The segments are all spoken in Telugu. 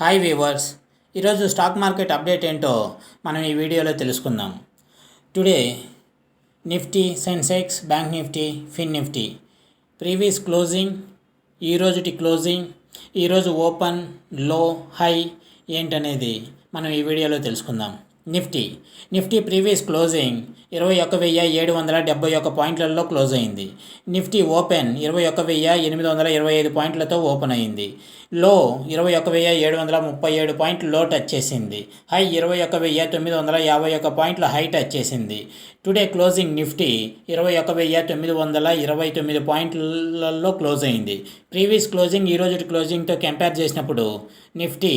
హాయ్ వీవర్స్ ఈరోజు స్టాక్ మార్కెట్ అప్డేట్ ఏంటో మనం ఈ వీడియోలో తెలుసుకుందాం. Today Nifty Sensex bank Nifty fin Nifty previous closing ఈ రోజుటి క్లోజింగ్ ఈరోజు ఓపెన్లో హై ఏంటనేది మనం ఈ వీడియోలో తెలుసుకుందాం. నిఫ్టీ. నిఫ్టీ ప్రీవియస్ క్లోజింగ్ ఇరవై ఒక్క వెయ్యి ఏడు వందల డెబ్బై ఒక్క పాయింట్లలో క్లోజ్ అయింది. నిఫ్టీ ఓపెన్ ఇరవై ఒక్క వెయ్యి ఎనిమిది వందల ఇరవై ఐదు పాయింట్లతో ఓపెన్ అయింది. లో ఇరవై ఒక్క వెయ్యి ఏడు వందల ముప్పై ఏడు పాయింట్లు లో టచ్ చేసింది. హై ఇరవై ఒక్క వెయ్యి తొమ్మిది వందల యాభై ఒక్క పాయింట్ల హై టచ్ చేసింది. టుడే క్లోజింగ్ నిఫ్టీ ఇరవై ఒక్క వెయ్యి తొమ్మిది వందల ఇరవై తొమ్మిది పాయింట్లలో క్లోజ్ అయింది. ప్రీవియస్ క్లోజింగ్ ఈరోజు క్లోజింగ్తో కంపేర్ చేసినప్పుడు నిఫ్టీ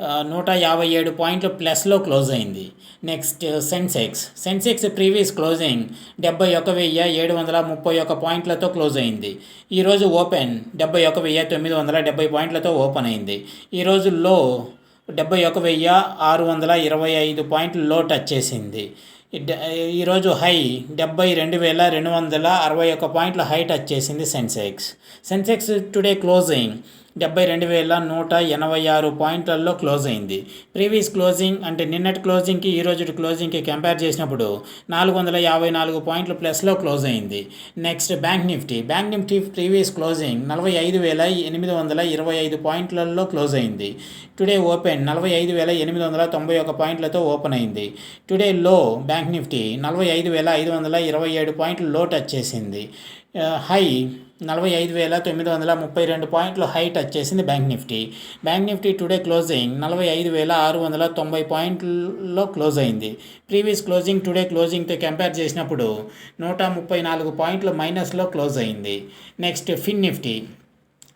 నూట యాభై ఏడు పాయింట్లు ప్లస్లో క్లోజ్ అయింది. Next Sensex. Sensex previous closing డెబ్బై ఒక వెయ్యి ఏడు వందల ముప్పై ఒక పాయింట్లతో క్లోజ్ అయింది. ఈరోజు ఓపెన్ డెబ్బై ఒక వెయ్యి తొమ్మిది వందల డెబ్బై పాయింట్లతో ఓపెన్ అయింది. ఈరోజు లో డెబ్బై ఒక వెయ్యి ఆరు వందల ఇరవై ఐదు పాయింట్లు లో టచ్ చేసింది. ఈరోజు హై డెబ్బై రెండు వేల రెండు వందల అరవై ఒక పాయింట్ల హై టచ్ చేసింది సెన్సెక్స్. సెన్సెక్స్ టుడే క్లోజింగ్ డెబ్బై రెండు వేల నూట ఎనభై ఆరు పాయింట్లలో క్లోజ్ అయింది. ప్రీవియస్ క్లోజింగ్ అంటే నిన్నటి క్లోజింగ్కి ఈ రోజు క్లోజింగ్కి కంపేర్ చేసినప్పుడు నాలుగు వందల యాభై నాలుగు పాయింట్లు ప్లస్లో క్లోజ్ అయింది. Next bank Nifty. Bank Nifty previous closing నలభై ఐదు వేల ఎనిమిది వందల ఇరవై ఐదు పాయింట్లలో క్లోజ్ అయింది. టుడే ఓపెన్ నలభై ఐదు వేల ఎనిమిది వందల తొంభై ఒక పాయింట్లతో ఓపెన్ అయింది. టుడే లో బ్యాంక్ బ్యాంక్ నిఫ్టీ నలభై ఐదు వేల ఐదు వందల ఇరవై ఏడు పాయింట్లు లో టచ్ చేసింది. హై నలభై ఐదు వేల తొమ్మిది వందల ముప్పై రెండు పాయింట్లు హై టచ్ చేసింది bank Nifty bank Nifty today closing నలభై ఐదు వేల ఆరు వందల తొంభై పాయింట్లలో క్లోజ్ అయింది. ప్రీవియస్ క్లోజింగ్ టుడే క్లోజింగ్తో కంపేర్ చేసినప్పుడు నూట ముప్పై నాలుగు పాయింట్లు మైనస్లో క్లోజ్ అయింది. నెక్స్ట్ ఫిన్ నిఫ్టీ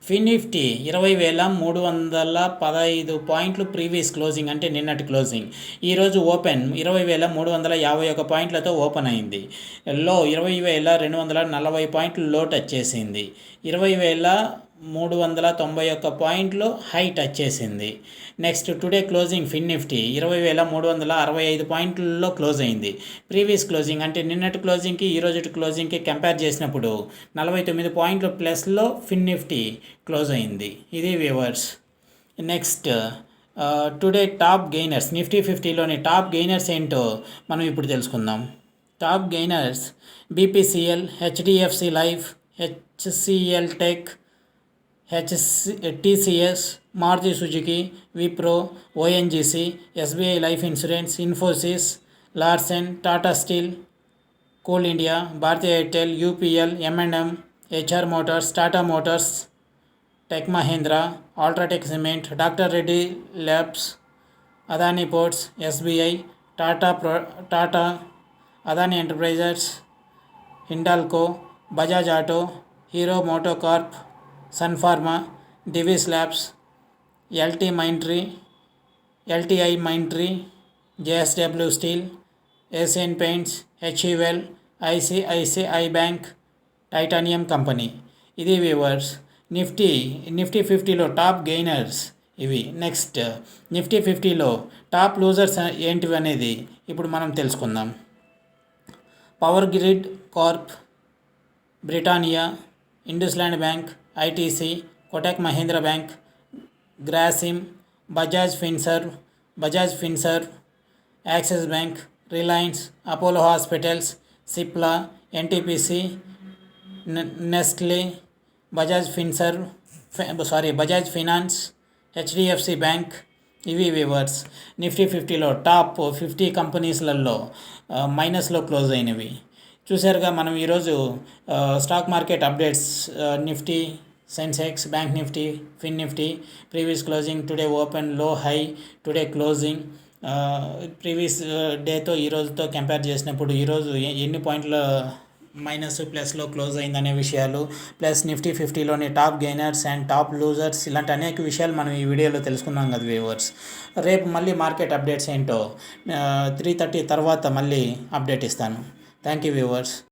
ఫిన్ ఇరవై వేల మూడు వందల పదహైదు పాయింట్లు ప్రీవియస్ క్లోజింగ్ అంటే నిన్నటి క్లోజింగ్. ఈరోజు ఓపెన్ ఇరవై వేల మూడు వందల యాభై ఒక పాయింట్లతో ఓపెన్ అయింది. లో ఇరవై వేల రెండు వందల నలభై పాయింట్లు లో టచ్ చేసింది. ఇరవై వేల మూడు వందల తొంభై ఒక్క పాయింట్లు హై టచ్ చేసింది. Next today closing Fin Nifty ఇరవై వేల మూడు వందల అరవై ఐదు పాయింట్లలో క్లోజ్ అయింది. ప్రీవియస్ క్లోజింగ్ అంటే నిన్నటి క్లోజింగ్కి ఈ రోజు క్లోజింగ్కి కంపేర్ చేసినప్పుడు నలభై తొమ్మిది పాయింట్లు ప్లస్లో ఫిన్ నిఫ్టీ క్లోజ్ అయింది. ఇది viewers. Next today top gainers Nifty ఫిఫ్టీలోని top gainers ఏంటో మనం ఇప్పుడు తెలుసుకుందాం. Top gainers BPCL HDFC Life HCL Tech HC TCS Maruti Suzuki Wipro ONGC SBI Life Insurance Infosys Larsen Tata Steel Coal India Bharti Airtel UPL M and M HR Motors Tata Motors Tech Mahindra UltraTech Cement Doctor Reddy Labs Adani Ports SBI Tata Pro Tata Adani Enterprises Hindalco Bajaj Auto Hero Moto Sun Pharma Sun Pharma Divi's Labs LT Mindtree LTI Mindtree JSW Steel Asian Paints HUL ICICI Bank titanium company ఇది వ్యూవర్స్ నిఫ్టీ నిఫ్టీ ఫిఫ్టీలో టాప్ గెయినర్స్ ఇవి. నెక్స్ట్ నిఫ్టీ ఫిఫ్టీలో టాప్ లూజర్స్ ఏంటివి అనేది ఇప్పుడు మనం తెలుసుకుందాం. Power Grid Corp Britannia IndusInd Bank ITC Kotak Mahindra Bank Grasim Bajaj Finserv Bajaj Finserv Axis Bank Reliance Apollo Hospitals Cipla NTPC Nestle Bajaj Finserv sorry Bajaj Finance HDFC Bank ఇవి వివర్స్ నిఫ్టీ ఫిఫ్టీలో టాప్ ఫిఫ్టీ కంపెనీస్లలో మైనస్లో క్లోజ్ అయినవి. చూసారుగా మనం ఈరోజు stock market updates Nifty Sensex bank Nifty Fin Nifty previous closing today ఓపెన్లో హై టుడే క్లోజింగ్ ప్రీవియస్ డేతో ఈ రోజుతో కంపేర్ చేసినప్పుడు ఈరోజు ఎన్ని పాయింట్ల మైనస్ ప్లస్లో క్లోజ్ అయిందనే విషయాలు plus Nifty ఫిఫ్టీలోని top gainers and top losers ఇలాంటి అనేక విషయాలు మనం ఈ వీడియోలో తెలుసుకున్నాం కదా వ్యూవర్స్ రేపు మళ్ళీ మార్కెట్ అప్డేట్స్ ఏంటో త్రీ థర్టీ తర్వాత మళ్ళీ అప్డేట్ ఇస్తాను. Thank you viewers.